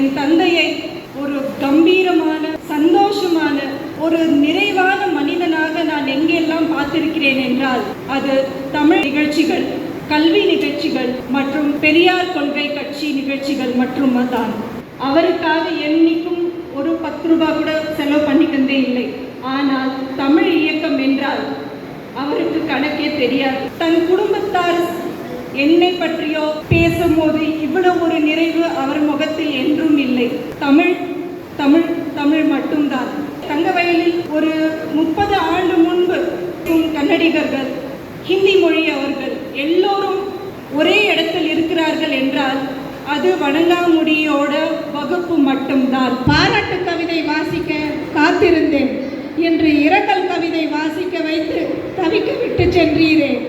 என் தந்தையை ஒரு கம்பீரமான சந்தோஷமான ஒரு நிறைவான மனிதனாக நான் எங்கெல்லாம் பார்த்திருக்கிறேன் என்றால் அது தமிழ் நிகழ்ச்சிகள் கல்வி நிகழ்ச்சிகள் மற்றும் பெரியார் கொள்கை கட்சி நிகழ்ச்சிகள் மற்றும் தான் அவருக்காக என்னைக்கும் ஒரு பத்து ரூபாய் கூட செலவு பண்ணிக்கிறதே இல்லை. ஆனால் தமிழ் இயக்கம் என்றால் அவருக்கு கணக்கே தெரியாது. தன் குடும்பத்தார் என்னை பற்றியோ பேசும்போது இவ்வளவு ஒரு நிறைவு அவர் முகத்தில் என்றும் இல்லை. தமிழ் தமிழ் தமிழ் மட்டும்தான். தங்கவயலில் ஒரு முப்பது ஆண்டு முன்பு கன்னடிகர்கள் ஹிந்தி மொழி அவர்கள் எல்லோரும் ஒரே இடத்தில் இருக்கிறார்கள் என்றால் அது வணங்காமுடியோட வகுப்பு மட்டும்தான். பாராட்டு கவிதை வாசிக்க காத்திருந்தேன். என்று இரங்கல் கவிதை வாசிக்க வைத்து தவிக்க விட்டு சென்றீரே.